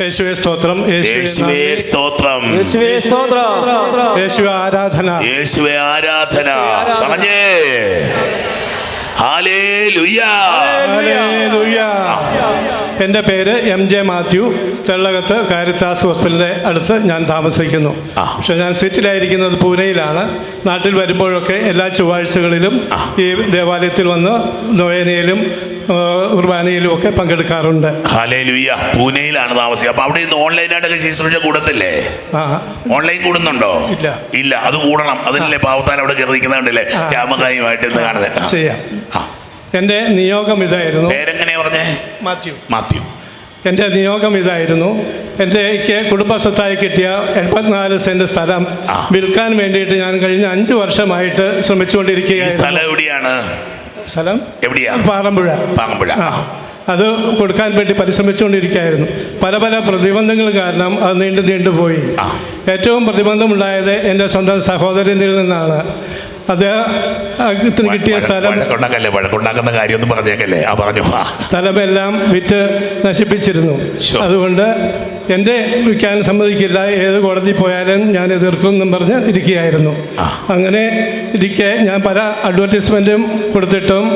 യേശുവെ സ്തോത്രം. യേശുവേ സ്തോത്രം. യേശുവേ സ്തോത്രം. യേശുവെ ആരാധന. യേശുവേ ആരാധന. ആരാധന. പറഞ്ഞേ. ഹല്ലേലൂയ. എന്റെ പേര് എം ജെ മാത്യു. തെള്ളകത്ത് കാരിത്താസ് ഹോസ്പിറ്റലിന്റെ അടുത്ത് ഞാൻ താമസിക്കുന്നു. പക്ഷെ ഞാൻ സിറ്റിലായിരിക്കുന്നത് പൂനെയിലാണ്. നാട്ടിൽ വരുമ്പോഴൊക്കെ എല്ലാ ചൊവ്വാഴ്ചകളിലും ഈ ദേവാലയത്തിൽ വന്ന് നൊവേനയിലും കുർബാനയിലും ഒക്കെ പങ്കെടുക്കാറുണ്ട്. പൂനെയിലാണ് താമസിക്കുക. അപ്പൊ അവിടെ ഇന്ന് ഓൺലൈനായിട്ടൊക്കെ ശുശ്രൂഷ കൂടത്തില്ലേ? ഓൺലൈൻ കൂടുന്നുണ്ടോ? ഇല്ല. ഇല്ല. അത് കൂടണം. അതിനല്ലേ പാവത്താൻ അവിടെ കയറിയിരിക്കുന്ന രാമകായുമായിട്ട്. ക്യാമറായുമായിട്ട് ഇന്ന് കാണുന്നത്. ചെയ്യാം. എന്റെ നിയോഗം ഇതായിരുന്നു. പേരെങ്ങനെയാ പറഞ്ഞേ? മാത്യു. മാത്യു. എന്റെ നിയോഗം ഇതായിരുന്നു. എനിക്ക് കുടുംബസ്വത്തായി കിട്ടിയ എൺപത്തിനാല് സെന്റ് സ്ഥലം വിൽക്കാൻ വേണ്ടിയിട്ട് ഞാൻ കഴിഞ്ഞ അഞ്ച് വർഷമായിട്ട് ശ്രമിച്ചുകൊണ്ടിരിക്കുകയാണ് ശ്രമിച്ചുകൊണ്ടിരിക്കുകയായിരുന്നു സ്ഥലം എവിടെയാണ്? സ്ഥലം? എവിടെയാ? പാറമ്പുഴ. പാറമ്പുഴ. അത് കൊടുക്കാൻ വേണ്ടി പരിശ്രമിച്ചുകൊണ്ടിരിക്കുകയായിരുന്നു. പല പല പ്രതിബന്ധങ്ങൾ കാരണം അത് നീണ്ടു നീണ്ടുപോയി. ഏറ്റവും പ്രതിബന്ധമുണ്ടായത് എന്റെ സ്വന്തം സഹോദരനിൽ നിന്നാണ്. അദ്ദേഹത്തിന് കിട്ടിയ സ്ഥലം. വഴക്കുണ്ടാക്കല്ലേ? വഴക്കുണ്ടാക്കുന്ന കാര്യമൊന്നും പറഞ്ഞേക്കല്ലേ? ആ പറഞ്ഞു. സ്ഥലമെല്ലാം വിറ്റ് നശിപ്പിച്ചിരുന്നു. അതുകൊണ്ട് എന്റെ വിൽക്കാൻ സമ്മതിക്കില്ല. ഏത് കോടതി പോയാലും ഞാൻ എതിർക്കും എന്നും പറഞ്ഞ് ഇരിക്കുകയായിരുന്നു. അങ്ങനെ ഇരിക്കെ ഞാൻ പല അഡ്വർടൈസ്മെന്റും കൊടുത്തിട്ടും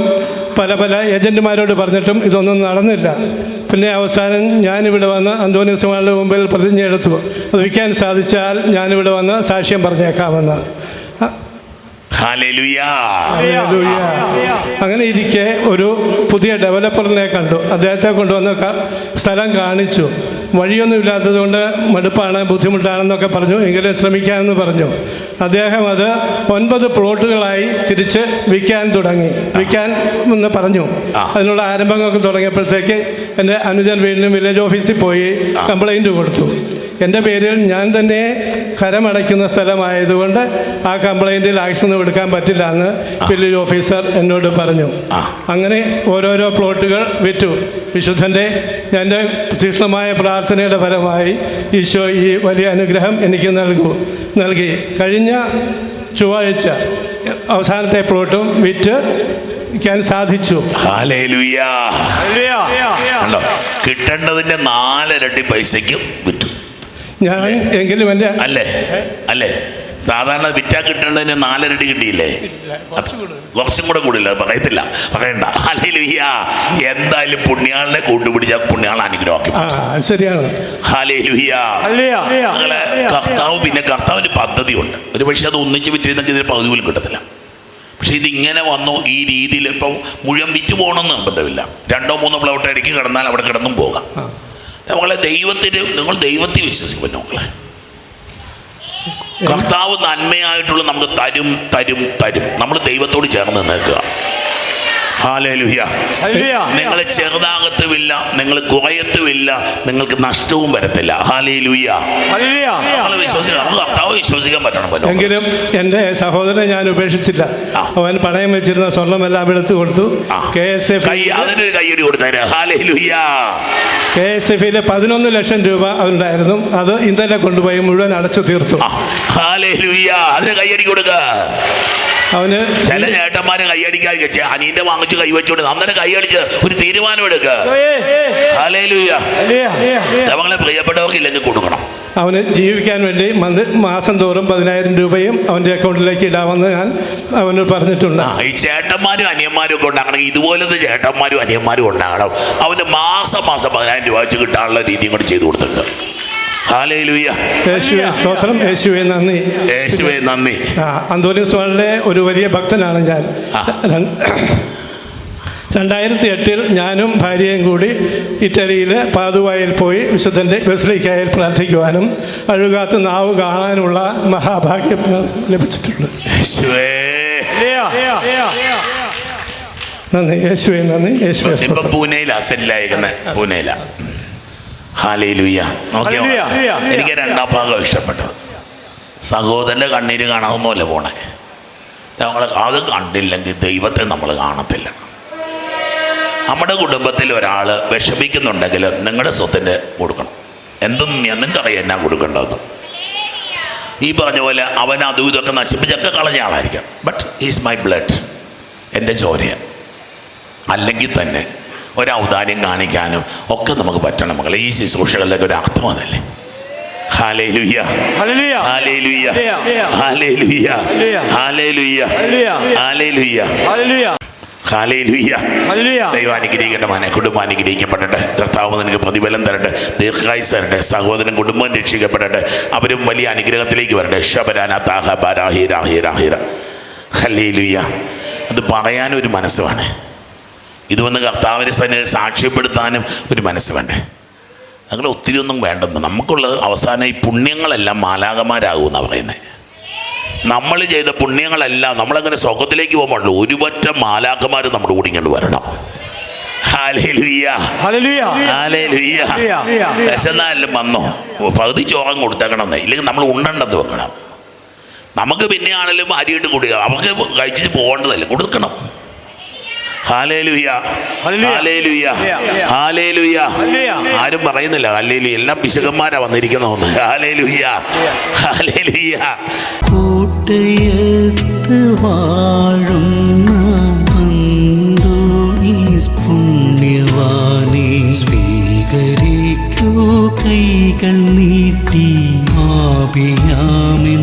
പല പല ഏജന്റുമാരോട് പറഞ്ഞിട്ടും ഇതൊന്നും നടന്നില്ല. പിന്നെ അവസാനം ഞാനിവിടെ വന്ന് അന്തോണിസ്മാരുടെ മുമ്പിൽ പ്രതിജ്ഞ എടുത്തു അത് വിൽക്കാൻ സാധിച്ചാൽ ഞാനിവിടെ വന്ന് സാക്ഷ്യം പറഞ്ഞേക്കാമെന്ന്. അങ്ങനെ ഇരിക്കെ ഒരു പുതിയ ഡെവലപ്പറിനെ കണ്ടു. അദ്ദേഹത്തെ കൊണ്ടുവന്ന് സ്ഥലം കാണിച്ചു. വഴിയൊന്നും ഇല്ലാത്തതുകൊണ്ട് മടുപ്പാണ് ബുദ്ധിമുട്ടാണെന്നൊക്കെ പറഞ്ഞു. എങ്കിലും ശ്രമിക്കാമെന്ന് പറഞ്ഞു. അദ്ദേഹം അത് ഒൻപത് പ്ലോട്ടുകളായി തിരിച്ച് വിൽക്കാൻ തുടങ്ങി. വിൽക്കാൻ എന്ന് പറഞ്ഞു. അതിനുള്ള ആരംഭങ്ങളൊക്കെ തുടങ്ങിയപ്പോഴത്തേക്ക് എന്റെ അനുജൻ വീണ്ടും വില്ലേജ് ഓഫീസിൽ പോയി കംപ്ലൈന്റ് കൊടുത്തു. എന്റെ പേരിൽ ഞാൻ തന്നെ കരമടയ്ക്കുന്ന സ്ഥലമായതുകൊണ്ട് ആ കംപ്ലൈന്റിൽ ആക്ഷൻ എടുക്കാൻ പറ്റില്ല എന്ന് വില്ലേജ് ഓഫീസർ എന്നോട് പറഞ്ഞു. അങ്ങനെ ഓരോരോ പ്ലോട്ടുകൾ വിറ്റു. വിശുദ്ധന്റെ എന്റെ തീക്ഷ്ണമായ പ്രാർത്ഥനയുടെ ഫലമായി ഈശോ ഈ വലിയ അനുഗ്രഹം എനിക്ക് നൽകൂ നൽകി. കഴിഞ്ഞ ചൊവ്വാഴ്ച അവസാനത്തെ പ്ലോട്ടും വിറ്റ് സാധിച്ചു. കിട്ടേണ്ടതിന്റെ നാലിരട്ടി പൈസയ്ക്കും വിറ്റു. ഞാൻ എങ്കിലും എന്റെ അല്ലേ? അല്ലേ? സാധാരണ വിറ്റാ കിട്ടേണ്ടതിന് നാലരടി കിട്ടിയില്ലേ? കുറച്ചും കൂടെ കൂടില്ല പറയത്തില്ല. പറയണ്ട. ഹാലേലുയ്യ എന്തായാലും പുണ്യാളിനെ കൂട്ടുപിടിച്ച പുണ്യാളെ അനുഗ്രഹമാക്കി ആ ശരിയാണ്. ഞങ്ങളെ കർത്താവ് പിന്നെ കർത്താവിന്റെ പദ്ധതിയുണ്ട്. ഒരു പക്ഷേ അത് ഒന്നിച്ച് വിറ്റിരുന്നെങ്കിൽ ഇതിന് പകുതി പോലും കിട്ടത്തില്ല. പക്ഷെ ഇതിങ്ങനെ വന്നു ഈ രീതിയിൽ ഇപ്പം മുഴുവൻ വിറ്റ് പോകണമെന്ന് നിർബന്ധമില്ല. രണ്ടോ മൂന്നോ പ്ലോട്ട് ഇടയ്ക്ക് കിടന്നാൽ അവിടെ കിടന്നും പോകാം. നമ്മളെ ദൈവത്തിന് നിങ്ങൾ ദൈവത്തിൽ വിശ്വസിക്കും നമ്മളെ കർത്താവ് നന്മയായിട്ടുള്ള നമുക്ക് തരും തരും തരും. നമ്മൾ ദൈവത്തോട് ചേർന്ന് നിൽക്കുക. നിങ്ങൾ ചെറുതാകത്തുമില്ല നിങ്ങൾ കുറയത്തുമില്ല നിങ്ങൾക്ക് നഷ്ടവും വരത്തില്ല. വിശ്വസിക്കാൻ പറ്റണം എങ്കിലും എന്റെ സഹോദരനെ ഞാൻ ഉപേക്ഷിച്ചില്ല. അവൻ പണയം വെച്ചിരുന്ന സ്വർണമെല്ലാം എടുത്തു കൊടുത്തു. കെ എസ് എഫ് അതിനൊരു കൈയ്യടി കെ എസ് എഫിലെ പതിനൊന്ന് ലക്ഷം രൂപ അതുണ്ടായിരുന്നു അത് ഇന്നലെ കൊണ്ടുപോയി മുഴുവൻ അടച്ചു തീർത്തു. അതിന് കൈയടി കൊടുക്ക. അവന് ചില ചേട്ടന്മാരെ കൈയടിക്കാതെ ചെ- അനീന്റെ വാങ്ങിച്ച് കൈവച്ചോണ്ട് അന്നേരം കൈയടിച്ച് ഒരു തീരുമാനം എടുക്കുക നമ്മളെ പ്രിയപ്പെട്ടവർക്ക് ഇല്ലെങ്കിൽ കൊടുക്കണം. അവന് ജീവിക്കാൻ വേണ്ടി മന്ത് മാസം തോറും പതിനായിരം രൂപയും അവന്റെ അക്കൗണ്ടിലേക്ക് ഇടാമെന്ന് ഞാൻ അവനോട് പറഞ്ഞിട്ടുണ്ട്. ഈ ചേട്ടന്മാരും അനിയന്മാരും ഒക്കെ ഉണ്ടാകണം. ഇതുപോലത്തെ ചേട്ടന്മാരും അനിയന്മാരും ഉണ്ടാകണം. അവന് മാസം മാസം പതിനായിരം രൂപ വെച്ച് കിട്ടാനുള്ള രീതിയും കൂടി ചെയ്തു കൊടുത്തിട്ടുണ്ട്. സ്തോത്രം. യേശുവെ നന്ദി. യേശുവേ നന്ദി. ആ അന്തോണി സ്വാമിയുടെ ഒരു വലിയ ഭക്തനാണ് ഞാൻ. രണ്ടായിരത്തി എട്ടിൽ ഞാനും ഭാര്യയും കൂടി ഇറ്റലിയിലെ പാതുവായിൽ പോയി വിശുദ്ധന്റെ ബസ്ലിക്കായിൽ പ്രാർത്ഥിക്കുവാനും അഴുകാത്ത നാവ് കാണാനുള്ള മഹാഭാഗ്യം ലഭിച്ചിട്ടുണ്ട്. യേശുവേ. നന്ദി. യേശുവെ നന്ദി. യേശുവെ പൂനെയിലാ സ്തോത്രം. ഹാലേലുയ്യ നോക്കിയോ? എനിക്ക് രണ്ടാം ഭാഗം ഇഷ്ടപ്പെട്ടത്. സഹോദരന്റെ കണ്ണീര് കാണാവുന്നല്ലേ പോണേ. നമ്മൾ അത് കണ്ടില്ലെങ്കിൽ ദൈവത്തെ നമ്മൾ കാണത്തില്ല. നമ്മുടെ കുടുംബത്തിൽ ഒരാൾ വിഷമിക്കുന്നുണ്ടെങ്കിൽ നിങ്ങളുടെ സ്വത്തിന്റെ കൊടുക്കണം. എന്തും നിങ്ങൾക്കറിയാം എന്നാ കൊടുക്കേണ്ടത്. ഈ പറഞ്ഞ പോലെ അവൻ അതും ഇതൊക്കെ നശിപ്പിച്ചൊക്കെ കളഞ്ഞ ആളായിരിക്കാം. ബട്ട് ഈസ് മൈ ബ്ലഡ് എന്റെ ചോരയാണ് അല്ലെങ്കിൽ തന്നെ ഒരു ഔദാര്യം കാണിക്കാനും ഒക്കെ നമുക്ക് പറ്റണം മകളെ ഈ ശുശ്രൂഷകളിലൊക്കെ ഒരു അർത്ഥം അതല്ലേ hallelujah hallelujah hallelujah hallelujah. Hallelujah hallelujah hallelujah. Hallelujah hallelujah hallelujah hallelujah ദൈവം അനുഗ്രഹിക്കട്ടെ മാനെ കുടുംബം അനുഗ്രഹിക്കപ്പെടട്ടെ കർത്താവ് നിനക്ക് പ്രതിഫലം തരട്ടെ ദീർഘായുസ് തരട്ടെ സഹോദരൻ കുടുംബം രക്ഷിക്കപ്പെടട്ടെ അവരും വലിയ അനുഗ്രഹത്തിലേക്ക് വരട്ടെ ശബരാന താഹ ബരാഹിര ഹിര ഹിര അത് പറയാനൊരു മനസ്സ് വേണേ ഇത് വന്ന് കർത്താവിനെ തന്നെ സാക്ഷ്യപ്പെടുത്താനും ഒരു മനസ്സ് വേണ്ടേ? അങ്ങനെ ഒത്തിരി ഒന്നും വേണ്ടെന്ന്. നമുക്കുള്ളത് അവസാനം ഈ പുണ്യങ്ങളെല്ലാം മാലാകമാരാകുമെന്നാണ് പറയുന്നത് നമ്മൾ ചെയ്ത പുണ്യങ്ങളെല്ലാം നമ്മളങ്ങനെ സ്വർഗത്തിലേക്ക് പോകുമ്പോൾ ഒരു പറ്റം മാലാക്കന്മാർ നമ്മുടെ കൂടി ഇങ്ങോട്ട് വരണം. വിശന്നാലും വന്നോ. പകുതി ചോറം കൊടുത്തേക്കണമെന്ന്. ഇല്ലെങ്കിൽ നമ്മൾ ഉണ്ടണ്ടത് വെക്കണം. നമുക്ക് പിന്നെ ആണെങ്കിലും അരിയിട്ട് കൊടുക്കുക അവർക്ക് കഴിച്ചിട്ട് പോകേണ്ടതല്ലേ. കൊടുക്കണം hallelujah hallelujah. Hallelujah hallelujah. Hallelujah hallelujah. ആരും പറയുന്നില്ല. ഹാലേലു എല്ലാം പിശകന്മാരാ വന്നിരിക്കുന്നതെന്ന് ഹാലേലുയ്യ ഹാലേലുയ്യ കൂട്ടയത്ത് വാഴുന്ന അന്തോണീസ് പുണ്യവാനെ സ്വീകരിക്കൂ കൈകൾ നീട്ടി ആപിയാമിൻ